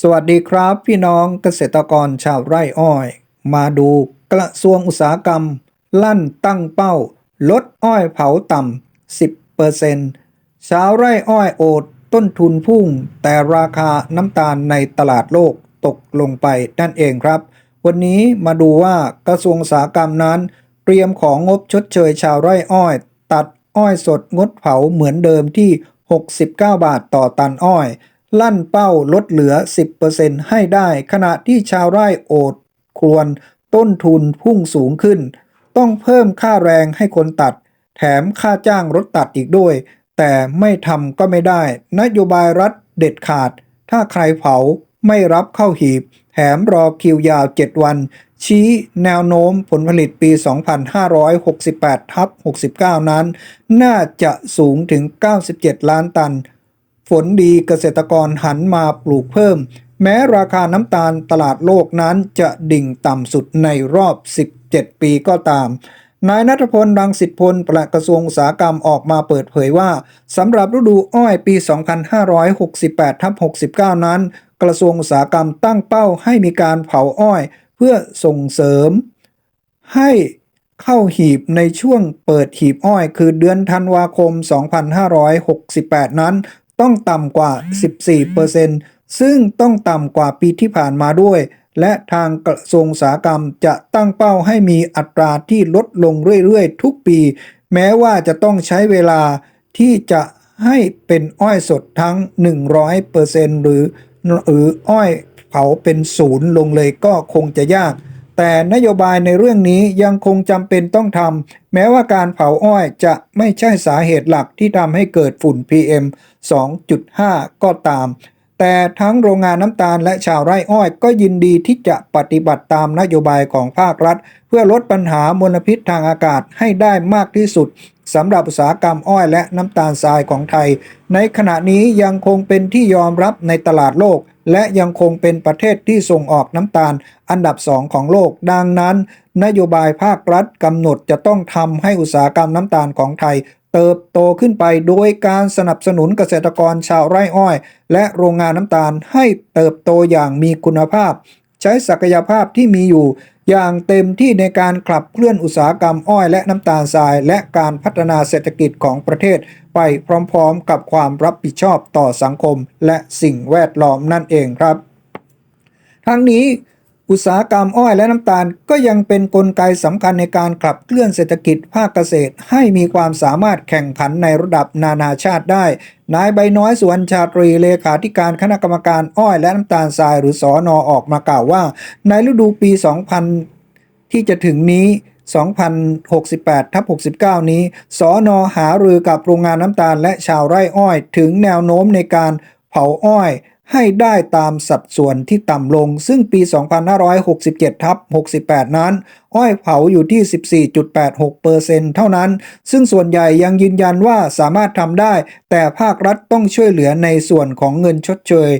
สวัสดีครับพี่น้องเกษตรกรชาวไร่อ้อย มาดูกระทรวงอุตสาหกรรม ลั่นตั้งเป้า ลดอ้อยเผาต่ำ 10%ชาวไร่อ้อยโอดต้นทุนพุ่ง แต่ราคาน้ำตาลในตลาดโลกตกลงไปนั่นเองครับ วันนี้มาดูว่ากระทรวงอุตสาหกรรมนั้น เตรียมของงบชดเชยชาวไร่อ้อย ตัดอ้อยสดงดเผาเหมือนเดิมที่ 69 บาทต่อตันอ้อย ลั่นเป้าลดเหลือ 10%ให้ได้ ขณะที่ชาวไร่โอดครวรต้นทุนพุ่งสูงขึ้น ต้องเพิ่มค่าแรงให้คนตัด แถมค่าจ้างรถตัดอีกด้วย แต่ไม่ทำก็ไม่ได้ นโยบายรัฐเด็ดขาด ถ้าใครเผาไม่รับเข้าหีบ แถมรอคิวยาว 7 วัน ชี้แนวโน้มผลผลิตปี 2568ทับ69 นั้น น่าจะสูงถึง 97 ล้านตัน ฝนดีเกษตรกรหันมาปลูกเพิ่ม แม้ราคาน้ำตาลตลาดโลกนั้นจะดิ่งต่ำสุดในรอบ 17 ปีก็ตาม นายนัทพลรังสิตพลปลัดกระทรวงอุตสาหกรรมออกมาเปิดเผยว่าสำหรับฤดูอ้อยปี 2568ทับ69 นั้น กระทรวงอุตสาหกรรมตั้งเป้าให้มีการเผาอ้อย เพื่อส่งเสริม ให้เข้าหีบในช่วงเปิดหีบอ้อย คือเดือนธันวาคม 2568 นั้น ต้องต่ำกว่า 14%ซึ่งต้องต่ำกว่าปีที่ผ่านมาด้วย และทางกระทรวงอุตสาหกรรมจะตั้งเป้าให้มีอัตราที่ลดลงเรื่อยๆ ทุกปี แม้ว่าจะต้องใช้เวลาที่จะให้เป็นอ้อยสดทั้ง 100%หรือหรืออ้อยเผาเป็นศูนย์ลงเลยก็คงจะยาก แต่นโยบายในเรื่องนี้ยังคงจำเป็นต้องทำแม้ว่าการเผาอ้อยจะไม่ใช่สาเหตุหลักที่ทำให้เกิดฝุ่น PM 2.5 ก็ตาม แต่ทั้งโรงงานน้ำตาลและชาวไร่อ้อยก็ยินดีที่จะปฏิบัติตามนโยบายของภาครัฐ เพื่อลดปัญหามลพิษทางอากาศให้ได้มากที่สุดสำหรับอุตสาหกรรมอ้อยและน้ำตาลทรายของไทย ในขณะนี้ยังคงเป็นที่ยอมรับในตลาดโลก และยังคงเป็นประเทศที่ส่งออกน้ำตาลอันดับสองของโลก ดังนั้น นโยบายภาครัฐกำหนดจะต้องทำให้อุตสาหกรรมน้ำตาลของไทย เติบโตขึ้นไปโดยการสนับสนุนเกษตรกรชาวไร่อ้อย และโรงงานน้ำตาลให้เติบโตอย่างมีคุณภาพ ใช้ศักยภาพที่มีอยู่ อย่างเต็มที่ในการขับเคลื่อนอุตสาหกรรมอ้อยและน้ำตาลทราย และการพัฒนาเศรษฐกิจของประเทศ ไปพร้อมๆ กับความรับผิดชอบต่อสังคมและสิ่งแวดล้อมนั่นเองครับ ทั้งนี้ อุตสาหกรรมอ้อยและน้ำตาลก็ยังเป็นนกลไกสำคัญในการขับเคลื่อนเศรษฐกิจภาคเกษตร ให้มีความสามารถแข่งขันในระดับนานาชาติได้ นายใบน้อยสวนชาตรีเลขาธิการคณะกรรมการอ้อยและน้ำตาลทรายหรือสอนอออกมากล่าวว่า ในฤดูปี 2000 ที่จะถึงนี้ 2068ทับ69 นี้สอนอหารือกับโรงงานน้ำตาลและชาวไร่อ้อย ถึงแนวโน้มในการเผาอ้อย ให้ได้ตามสัดส่วนที่ต่ำลง ซึ่งปี 2567ทับ68 นั้น อ้อยเผาอยู่ที่ 14.86%เท่านั้น ซึ่งส่วนใหญ่ยังยืนยันว่าสามารถทำได้ แต่ภาครัฐต้องช่วยเหลือในส่วนของเงินชดเชย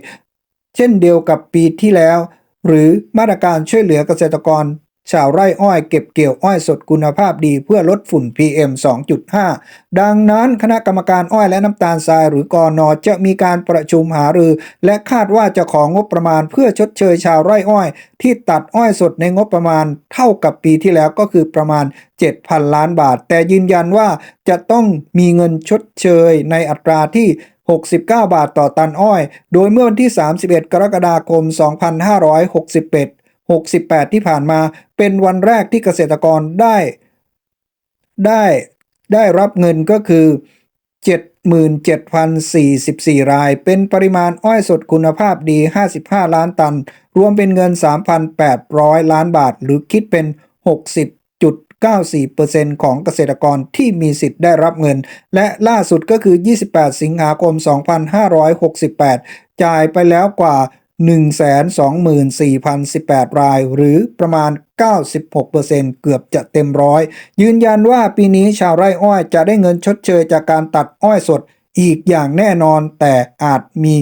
เช่นเดียวกับปีที่แล้ว หรือมาตรการช่วยเหลือเกษตรกร ชาวไร่อ้อยเก็บเกี่ยวอ้อยสดคุณภาพดีเพื่อลดฝุ่น PM 2.5 ดังนั้นคณะกรรมการอ้อยและน้ำตาลทรายหรือกอนอจะมีการประชุมหารือ และคาดว่าจะของงบประมาณเพื่อชดเชยชาวไร่อ้อย ที่ตัดอ้อยสดในงบประมาณเท่ากับปีที่แล้วก็คือประมาณ 7,000 ล้านบาท แต่ยืนยันว่าจะต้องมีเงินชดเชยในอัตราที่69 บาทต่อตันอ้อย โดยเมื่อวันที่ 31 กรกฎาคม 2561 68 ที่ผ่านมาเป็นวันแรกที่เกษตรกรได้ ได้ได้รับเงินก็คือ 77,044 ราย เป็นปริมาณอ้อยสดคุณภาพดี 55 ล้านตัน รวมเป็นเงิน 3,800 ล้านบาท หรือคิดเป็น 60.94%ของเกษตรกรที่มีสิทธิ์ได้รับเงิน และล่าสุดก็คือ 28 สิงหาคม 2568 จ่ายไปแล้วกว่า 124,018 ราย หรือประมาณ 96%เกือบจะเต็มร้อย ยืนยันว่าปีนี้ชาวไร่อ้อยจะได้เงินชดเชยจากการตัดอ้อยสดอีกอย่างแน่นอน แต่อาจมี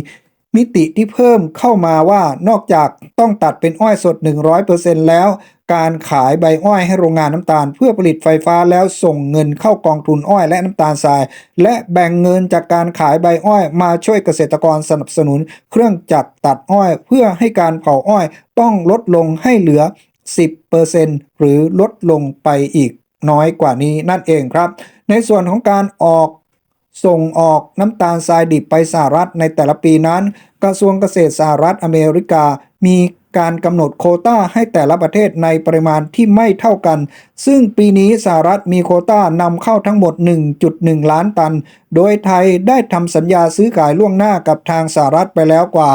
มิติที่เพิ่มเข้ามาว่านอกจากต้องตัดเป็นอ้อยสด 100%แล้ว การขายใบอ้อยให้โรงงานน้ำตาล เพื่อผลิตไฟฟ้าแล้วส่งเงินเข้ากองทุนอ้อยและน้ำตาลทราย และแบ่งเงินจากการขายใบอ้อยมาช่วยเกษตรกรสนับสนุน เครื่องจักรตัดอ้อย เพื่อให้การเผาอ้อยต้องลดลงให้เหลือ 10%หรือลดลงไปอีกน้อยกว่านี้นั่นเองครับ ในส่วนของการออกส่งออกน้ำตาลทรายดิบไปสหรัฐในแต่ละปีนั้น กระทรวงเกษตรสหรัฐอเมริกามี การกำหนดโคต้าให้แต่ละประเทศในปริมาณที่ไม่เท่ากัน ซึ่งปีนี้สหรัฐมีโคต้านำเข้าทั้งหมด 1.1 ล้านตัน โดยไทยได้ทำสัญญาซื้อขายล่วงหน้ากับทางสหรัฐไปแล้วกว่า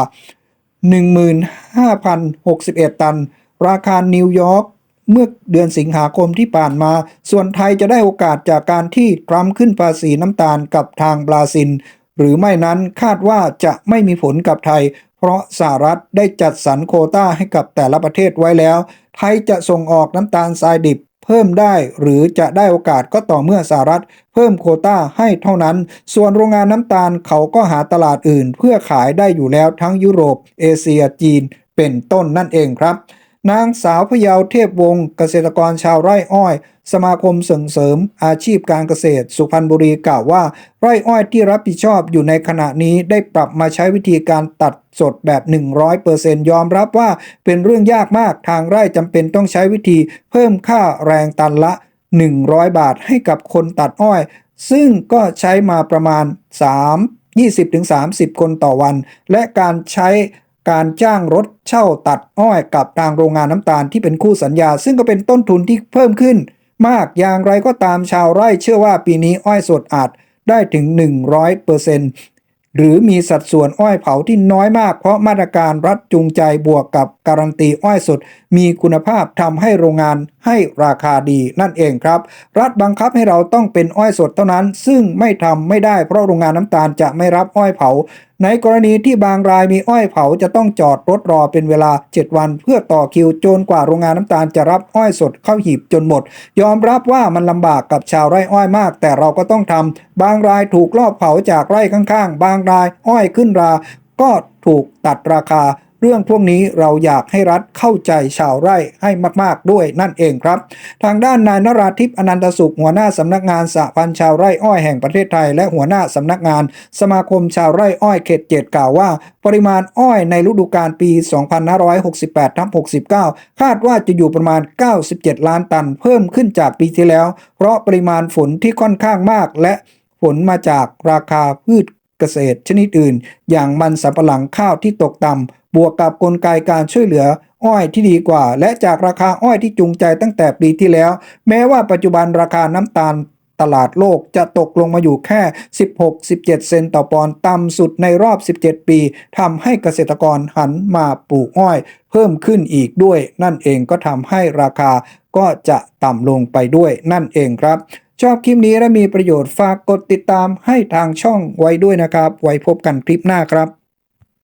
15,061 ตัน ราคานิวยอร์กเมื่อเดือนสิงหาคมที่ผ่านมา ส่วนไทยจะได้โอกาสจากการที่ทรัมป์ขึ้นภาษีน้ำตาลกับทางบราซิล หรือไม่นั้นคาดว่าจะไม่มีผลกับไทย เพราะสหรัฐได้จัดสรรโคต้าให้กับแต่ละประเทศไว้แล้ว ไทยจะส่งออกน้ำตาลทรายดิบเพิ่มได้หรือจะได้โอกาสก็ต่อเมื่อสหรัฐ เพิ่มโคต้าให้เท่านั้น ส่วนโรงงานน้ำตาลเขาก็หาตลาดอื่น เพื่อขายได้อยู่แล้วทั้งยุโรป เอเชียจีน เป็นต้นนั่นเองครับ นางสาวพยาวเทพวงศ์เกษตรกรชาวไร่อ้อย สมาคมส่งเสริม อาชีพการเกษตร สุพรรณบุรีกล่าวว่า ไร่อ้อยที่รับผิดชอบอยู่ในขณะนี้ได้ปรับมาใช้วิธีการตัดสดแบบ 100%ยอมรับว่าเป็นเรื่องยากมากทางไร่จำเป็นต้องใช้วิธีเพิ่มค่าแรงตันละ 100 บาทให้กับคนตัดอ้อย ซึ่งก็ใช้มาประมาณ 3 20-30 คนต่อวัน และการใช้ การจ้างรถเช่าตัดอ้อยกับทางโรงงานน้ำตาลที่เป็นคู่สัญญา ซึ่งก็เป็นต้นทุนที่เพิ่มขึ้น มากอย่างไรก็ตามชาวไร่เชื่อว่าปีนี้อ้อยสดอาจได้ถึง 100%หรือมีสัดส่วนอ้อยเผาที่น้อยมากเพราะมาตรการรัฐจูงใจบวกกับการันตีอ้อยสดมีคุณภาพทำให้โรงงานให้ราคาดีนั่นเองครับ รัฐบังคับให้เราต้องเป็นอ้อยสดเท่านั้น ซึ่งไม่ทำไม่ได้เพราะโรงงานน้ำตาลจะไม่รับอ้อยเผา ในกรณีที่บางรายมีอ้อยเผาจะต้องจอดรถรอเป็นเวลา 7 วันเพื่อต่อคิวจนกว่าโรงงานน้ำตาลจะรับอ้อยสดเข้าหีบจนหมด ยอมรับว่ามันลำบากกับชาวไร่อ้อยมาก แต่เราก็ต้องทำบางรายถูกลอบเผาจากไร่ข้างๆ บางรายอ้อยขึ้นรา ก็ถูกตัดราคา เรื่องพวกนี้เราอยากให้รัฐเข้าใจชาวไร่ให้มาก ๆ ด้วยนั่นเองครับ ทางด้านนายนราธิปอนันตสุขหัวหน้าสำนักงานสหพันธ์ชาวไร่อ้อยแห่งประเทศไทย และหัวหน้าสำนักงาน สมาคมชาวไร่อ้อยเขตเจ็ดกล่าวว่า ปริมาณอ้อยในฤดูกาลปี 2568ทับ69 คาดว่าจะอยู่ประมาณ 97 ล้านตัน เพิ่มขึ้นจากปีที่แล้ว เพราะปริมาณฝนที่ค่อนข้างมากและฝนมาจากราคาพืชเกษตรชนิดอื่น อย่างมันสำปะหลังข้าวที่ตกต่ำ บวกกับกลไกการช่วยเหลืออ้อยที่ดีกว่า และจากราคาอ้อยที่จูงใจตั้งแต่ปีที่แล้ว แม้ว่าปัจจุบันราคาน้ำตาลตลาดโลกจะตกลงมาอยู่แค่ 16-17 เซนต์ต่อปอนด์ต่ำสุดในรอบ 17 ปีทำให้เกษตรกรหันมาปลูกอ้อย เพิ่มขึ้นอีกด้วย นั่นเองก็ทำให้ราคาก็จะต่ำลงไปด้วยนั่นเองครับ ชอบคลิปนี้และมีประโยชน์ฝากกดติดตามให้ทางช่องไว้ด้วยนะครับ ไว้พบกันคลิปหน้าครับ